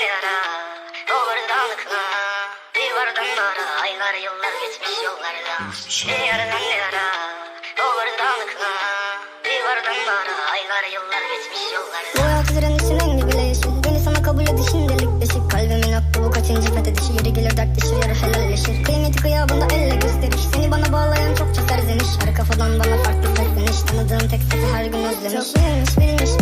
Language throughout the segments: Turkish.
bir ara Olur dağlıkla Bir vardan bara Aylar yıllar geçmiş yollarla Bir yerden bir ara Olur dağlıkla Bir vardan bara Aylar yıllar geçmiş yollarla Bu hayat direnişin rengi bile yeşil Beni sana kabul edişin delik deşik Kalbimin hakkı bu kaçıncı fethedişi Yeri gelir dertleşir yarı helalleşir. Kıymeti kıyabında elle gösteriş. Seni bana bağlayan çokça serzeniş Her kafadan bana farklı sesleniş Tanıdığım tek sesi her gün özlemiş. Çok bilmiş bilmiş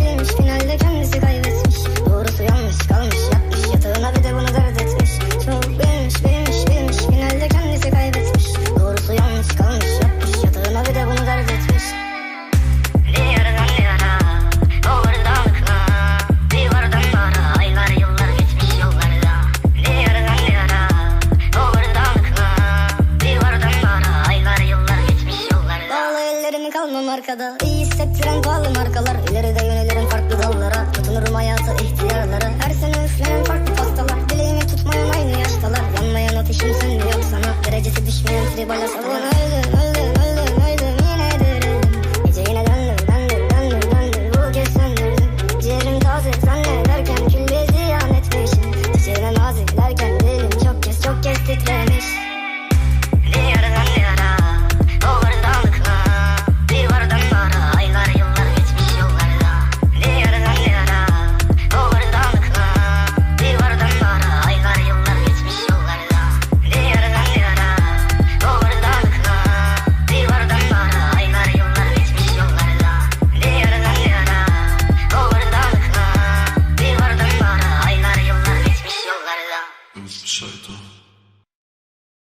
kalmam arkada. İyi hissettiren pahalı markalar. İleride yönelirim farklı dallara. Tutunurum hayata ihtiyarlara. Her sene üfleyen farklı pastalar. Dileğimi tutmayan aynı yaştalar. Yanmayan ateşim sende yok sana. Derecesi düşmeyen tribal hastalar. Insider.